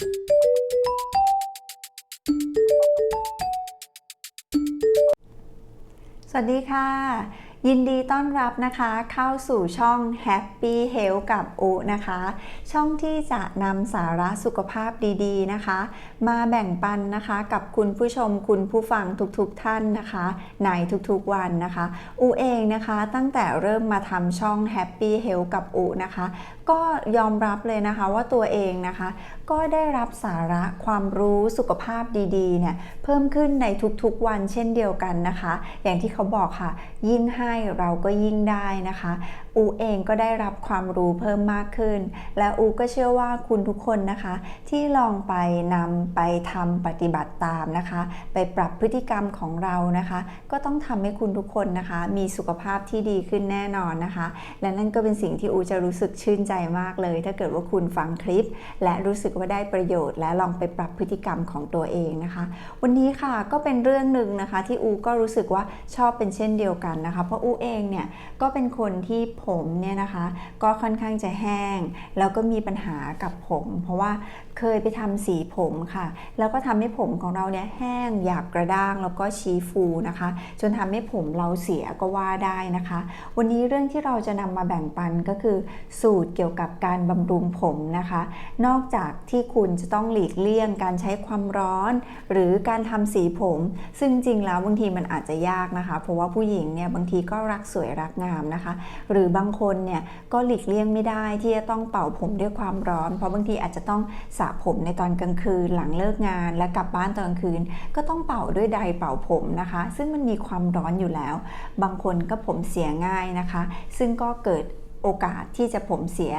สวัสดีค่ะ ยินดีต้อนรับนะคะเข้าสู่ช่อง Happy Health กับอุนะคะ ช่องที่จะนำสาระสุขภาพดีๆนะคะ มาแบ่งปันนะคะกับคุณผู้ชมคุณผู้ฟังทุกๆท่านนะคะ ในทุกๆวันนะคะ อุเองนะคะตั้งแต่เริ่มมาทำช่อง Happy Health กับอุนะคะ ก็ยอมรับเลยนะคะว่าตัวเองนะคะ ก็ได้รับสาระความรู้สุขภาพดีๆเนี่ยเพิ่มขึ้นในทุกๆวันเช่นเดียวกันนะคะ อย่างที่เขาบอกค่ะ ยิ่งให้เราก็ยิ่งได้นะคะ อูเองก็ได้รับความรู้เพิ่มมากขึ้น และอูก็เชื่อว่าคุณทุกคนนะคะ ที่ลองไปนำไปทำปฏิบัติตามนะคะ ไปปรับพฤติกรรมของเรานะคะ ก็ต้องทำให้คุณทุกคนนะคะ มีสุขภาพที่ดีขึ้นแน่นอนนะคะ และนั่นก็เป็นสิ่งที่อูจะรู้สึกชื่นใจมากเลย ถ้าเกิดว่าคุณฟังคลิป และรู้สึกว่าได้ประโยชน์ และลองไปปรับพฤติกรรมของตัวเองนะคะ วันนี้ค่ะก็เป็นเรื่องหนึ่งนะคะที่อูก็รู้สึกว่าชอบเป็นเช่นเดียวกันนะคะ เพราะอูเองเนี่ยก็เป็นคนที่ผมเนี่ยนะคะ ก็ค่อนข้างจะแห้ง แล้วก็มีปัญหากับผม เพราะว่าเคยไปทำสีผมค่ะ แล้วก็ทำให้ผมของเราเนี่ยแห้งหยาบกระด้างแล้วก็ชี้ฟูนะคะ จนทำให้ผมเราเสียก็ว่าได้นะคะ วันนี้เรื่องที่เราจะนำมาแบ่งปันก็คือสูตรเกี่ยวกับการบำรุงผมนะคะ นอกจากที่คุณจะต้องหลีกเลี่ยงการใช้ความร้อน หรือการทำสีผม ซึ่งจริงแล้วบางทีมันอาจจะยากนะคะ เพราะว่าผู้หญิงเนี่ยบางทีก็รักสวยรักงามนะคะ หรือบางคนเนี่ยก็หลีกเลี่ยงไม่ได้ที่จะต้องเป่าผมด้วยความร้อน เพราะบางทีอาจจะต้องสระผมในตอนกลางคืนหลังเลิกงาน และกลับบ้านตอนกลางคืน ก็ต้องเป่าด้วยไดเป่าผมนะคะ ซึ่งมันมีความร้อนอยู่แล้ว บางคนก็ผมเสียง่ายนะคะ ซึ่งก็เกิด โอกาสที่จะผมเสีย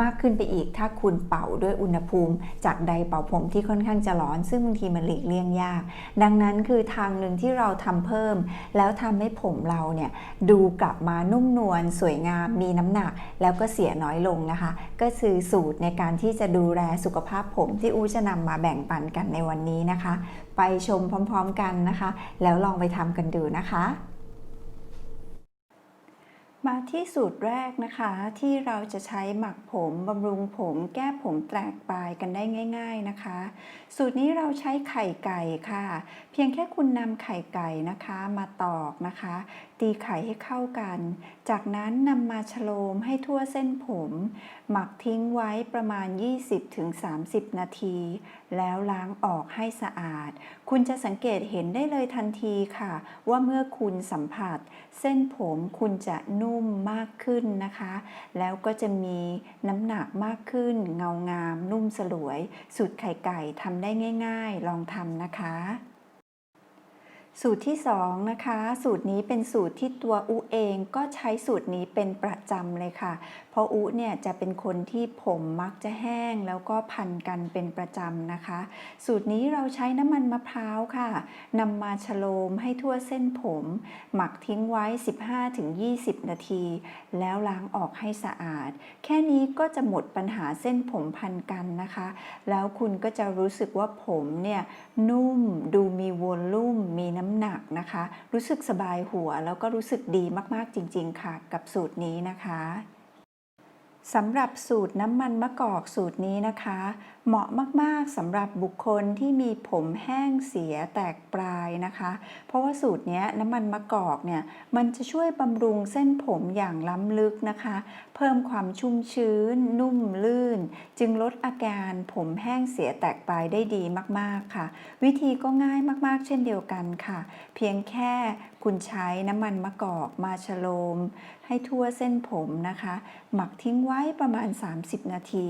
มากขึ้นไปอีก ถ้าคุณเป่าด้วยอุณหภูมิ จากไดเป่าผมที่ค่อนข้างจะร้อน ซึ่งบางทีมันหลีกเลี่ยงยาก ดังนั้นคือทางหนึ่งที่เราทำเพิ่ม แล้วทำให้ผมเราเนี่ยดูกลับมานุ่มนวลสวยงามมีน้ำหนัก แล้วก็เสียน้อยลงนะคะ ก็คือสูตรในการที่จะดูแลสุขภาพผมที่อูจะนำมาแบ่งปันกันในวันนี้นะคะ ไปชมพร้อม ๆ กันนะคะ แล้วลองไปทำกันดูนะคะ มาที่สูตรแรกนะคะที่เราจะใช้หมักผมบำรุงผมแก้ผมแตกปลายกันได้ง่าย ๆนะคะ สูตรนี้เราใช้ไข่ไก่ค่ะ เพียงแค่คุณนำไข่ไก่นะคะมาตอกนะคะ ตีไข่ให้เข้ากัน จากนั้นนำมาฉโลมให้ทั่วเส้นผม หมักทิ้งไว้ประมาณ 20-30 นาที แล้วล้างออกให้สะอาด คุณจะสังเกตเห็นได้เลยทันทีค่ะ ว่าเมื่อคุณสัมผัส เส้นผมคุณจะนุ่มมากขึ้นนะคะ แล้วก็จะมีน้ำหนักมากขึ้น เงางาม นุ่มสลวย สูตรไข่ไก่ทำได้ง่าย ๆ ลองทำนะคะ สูตรที่2นะคะ สูตรนี้เป็นสูตรที่ตัวอุเองก็ใช้สูตรนี้เป็นประจำเลยค่ะ เพราะอุเนี่ยจะเป็นคนที่ผมมักจะแห้งแล้วก็พันกันเป็นประจำนะคะ สูตรนี้เราใช้น้ำมันมะพร้าวค่ะนำมาฉโลมให้ทั่วเส้นผม หมักทิ้งไว้ 15-20 นาที แล้วล้างออกให้สะอาด แค่นี้ก็จะหมดปัญหาเส้นผมพันกันนะคะ แล้วคุณก็จะรู้สึกว่าผมเนี่ยนุ่มดูมีวอลลุ่มมีน้ำห นะคะ รู้สึกสบายหัวแล้วก็รู้สึกดีมากๆจริง ๆ ค่ะ กับสูตรนี้นะคะสำหรับสูตรน้ำมันมะกอกสูตรนี้นะคะ เหมาะมาก ๆสำหรับบุคคลที่มีผมแห้งเสียแตกปลายนะคะ เพราะว่าสูตรนี้น้ำมันมะกอกเนี่ยมันจะช่วยบำรุงเส้นผมอย่างล้ำลึกนะคะ เพิ่มความชุ่มชื้น นุ่มลื่น จึงลดอาการผมแห้งเสียแตกปลายได้ดีมากๆค่ะ วิธีก็ง่ายมากๆ เช่นเดียวกันค่ะ เพียงแค่คุณใช้น้ำมันมะกอกมาฉโลม ให้ทั่วเส้นผมนะคะ หมักทิ้งไว้ประมาณ 30 นาที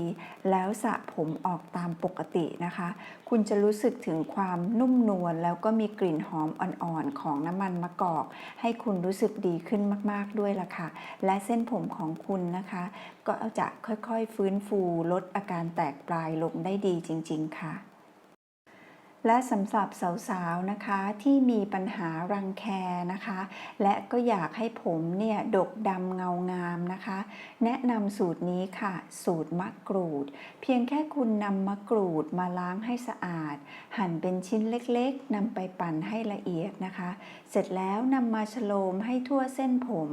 แล้วสระผมออกตามปกตินะคะ คุณจะรู้สึกถึงความนุ่มนวลแล้วก็มีกลิ่นหอมอ่อนๆของน้ำมันมะกอก ให้คุณรู้สึกดีขึ้นมากๆด้วยล่ะค่ะ และเส้นผมของคุณนะคะ ก็จะค่อยๆฟื้นฟูลดอาการแตกปลายลงได้ดีจริง ๆค่ะ และสำหรับสาวๆนะคะที่มีปัญหารังแคนะคะ และก็อยากให้ผมเนี่ยดกดำเงางามนะคะ แนะนำสูตรนี้ค่ะ สูตรมะกรูด เพียงแค่คุณนำมะกรูดมาล้างให้สะอาด หั่นเป็นชิ้นเล็กๆนำไปปั่นให้ละเอียดนะคะ สร็จแล้วนำมาฉโลมให้ทั่วเส้นผม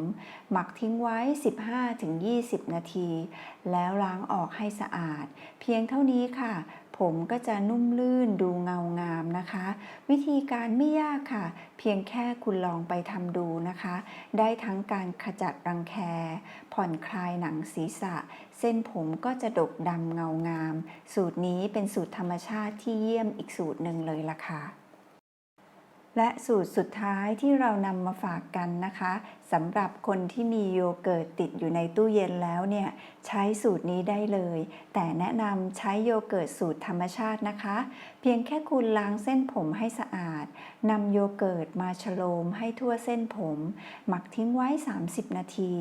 หมักทิ้งไว้ 15-20 นาที แล้วล้างออกให้สะอาด เพียงเท่านี้ค่ะ ผมก็จะนุ่มลื่นดูเงางามนะคะ วิธีการไม่ยากค่ะ เพียงแค่คุณลองไปทำดูนะคะ ได้ทั้งการขจัดรังแค ผ่อนคลายหนังศีรษะ เส้นผมก็จะดกดำเงางาม สูตรนี้เป็นสูตรธรรมชาติที่เยี่ยมอีกสูตรหนึ่งเลยล่ะค่ะ และสูตรสุดท้ายที่เรานำมาฝากกันนะคะสำหรับคนที่มีโยเกิร์ตติดอยู่ในตู้เย็นแล้วเนี่ยใช้สูตรนี้ได้เลย แต่แนะนำใช้โยเกิร์ตสูตรธรรมชาตินะคะ เพียงแค่คุณล้างเส้นผมให้สะอาดนำโยเกิร์ตมาฉโลมให้ทั่วเส้นผม หมักทิ้งไว้ 30 นาที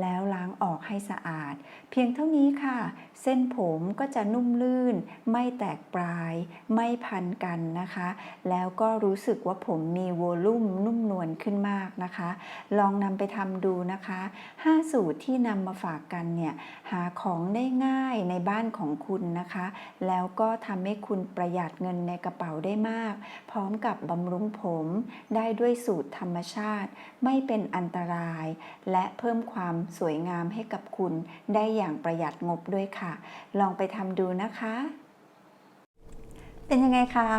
แล้วล้างออกให้สะอาด เพียงเท่านี้ค่ะ เส้นผมก็จะนุ่มลื่น ไม่แตกปลาย ไม่พันกันนะคะ แล้วก็รู้สึกว่าผมมีโวลุ่มนุ่มนวลขึ้นมากนะคะ ลองนำไปทำดูนะคะ 5 สูตรที่นำมาฝากกันเนี่ยหาของได้ง่ายในบ้านของคุณนะคะ แล้วก็ทำให้คุณประหยัดเงินในกระเป๋าได้มาก พร้อมกับบำรุงผมได้ด้วยสูตรธรรมชาติ ไม่เป็นอันตราย และเพิ่มความสวยงามให้กับคุณได้อย่างประหยัดงบด้วยค่ะ ลองไปทำดูนะคะ เป็นยังไงคะ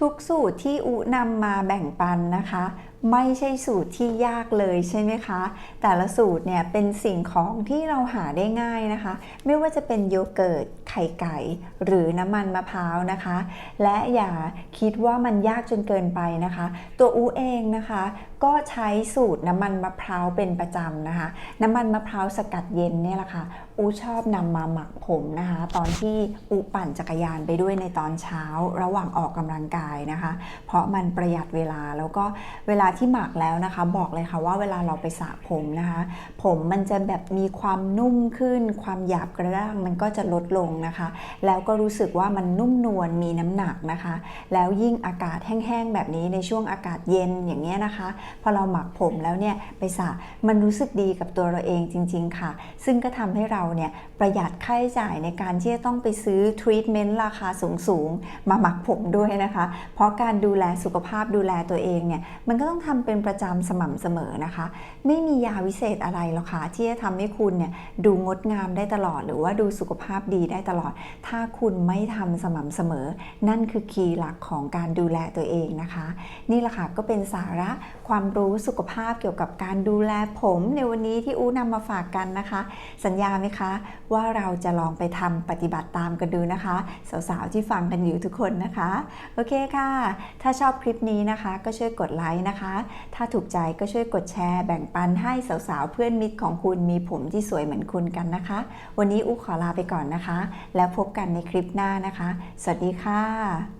ทุกสูตรที่อุนำมาแบ่งปันนะคะ ไม่ใช่สูตรที่ยากเลยใช่ไหมคะ แต่ละสูตรเนี่ยเป็นสิ่งของที่เราหาได้ง่ายนะคะ ไม่ว่าจะเป็นโยเกิร์ตไข่ไก่ หรือน้ำมันมะพร้าวนะคะ และอย่าคิดว่ามันยากจนเกินไปนะคะ ตัวอูเองนะคะ ก็ใช้สูตรน้ำมันมะพร้าวเป็นประจำนะคะ น้ำมันมะพร้าวสกัดเย็นเนี่ยแหละค่ะอูชอบนำมาหมักผมนะคะ ตอนที่อูปั่นจักรยานไปด้วยในตอนเช้าระหว่างออกกำลังกายนะคะ เพราะมันประหยัดเวลาแล้วก็เวลาที่หมักแล้วนะคะ บอกเลยค่ะว่าเวลาเราไปสระผมนะคะ ผมมันจะแบบมีความนุ่มขึ้น ความหยาบกระด้างมันก็จะลดลงนะคะ แล้วก็รู้สึกว่ามันนุ่มนวลมีน้ำหนักนะคะ แล้วยิ่งอากาศแห้งๆแบบนี้ในช่วงอากาศเย็นอย่างเงี้ยนะคะพอเราหมักผมแล้วเนี่ยไปสระมันรู้สึกดีกับตัวเราเองจริง ๆ ค่ะ ซึ่งก็ทำให้เราเนี่ยประหยัดค่าใช้จ่ายในการที่จะต้องไปซื้อทรีทเมนต์ราคาสูงๆ มาหมักผมด้วยนะคะ เพราะการดูแลสุขภาพดูแลตัวเองเนี่ยมันก็ต้องทำเป็นประจำสม่ำเสมอนะคะ ไม่มียาวิเศษอะไรหรอกค่ะที่จะทำให้คุณเนี่ยดูงดงามได้ตลอด หรือว่าดูสุขภาพดีได้ตลอด ถ้าคุณไม่ทำสม่ำเสมอ นั่นคือคีย์หลักของการดูแลตัวเองนะคะ นี่แหละค่ะก็เป็นสาระความความรู้สุขภาพเกี่ยวกับการดูแลผมในวันนี้ที่อู้นำมาฝากกันนะคะ สัญญาไหมคะ ว่าเราจะลองไปทำปฏิบัติตามกันดูนะคะ สาวๆที่ฟังกันอยู่ทุกคนนะคะ โอเคค่ะ ถ้าชอบคลิปนี้นะคะ ก็ช่วยกดไลค์นะคะ ถ้าถูกใจก็ช่วยกดแชร์ แบ่งปันให้สาวๆเพื่อนมิตรของคุณมีผมที่สวยเหมือนคุณกันนะคะ วันนี้อู้ขอลาไปก่อนนะคะ แล้วพบกันในคลิปหน้านะคะ สวัสดีค่ะ